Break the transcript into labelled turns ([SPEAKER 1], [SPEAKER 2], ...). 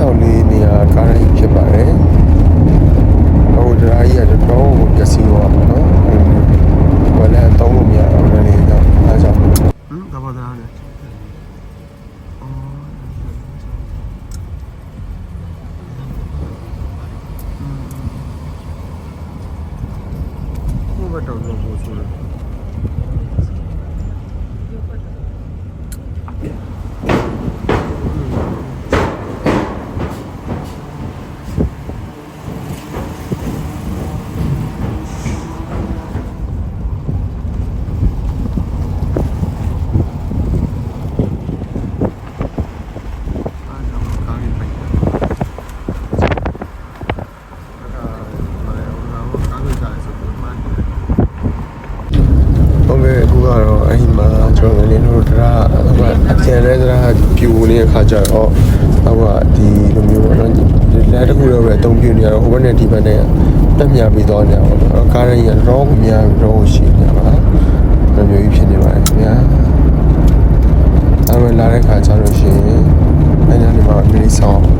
[SPEAKER 1] 664နေရာကားရိုင်းဖြစ်ပါတယ်ဟိုဒရာကြီးကတော့တော်ကိုပျက်စီးသွားပါတော့ဟိုလည်းတောင်းလို့မရတော့လည်းလေတော့အားကြောင့်ဟမ်ဒါပါသားလေဟိုဘက်တော့တော့ပို့ဆိုတယ် အားကြောင့်ကားကြီးပိုက်တယ်။အဲ့ဒါဘာလဲဟိုကတော့ကားကြီးကြတယ်ဆိုတော့မှန်းတယ်။ဟုတ်ကဲ့ အခုကတော့အဲ့ဒီမှာကျွန်တော်လည်းတို့တရားဟိုအကျန်လဲတရားပြူနေတဲ့ခါကျတော့ဟိုကဒီလိုမျိုးပေါ့နော်လက်တစ်ခုတော့ပဲအသုံးပြုနေရတော့ဟိုဘက်နဲ့ဒီဘက်နဲ့တက်မြပြီးတော့နေအောင်ပေါ့နော်ကားရင်းကတော့မများတော့ရှိနေပါဘယ်မျိုးကြီးဖြစ်နေပါလဲခင်ဗျာအဲ့မဲ့လာတဲ့ခါကျတော့ရှင်အဲ့ညနေမှာမိဆောင်နေ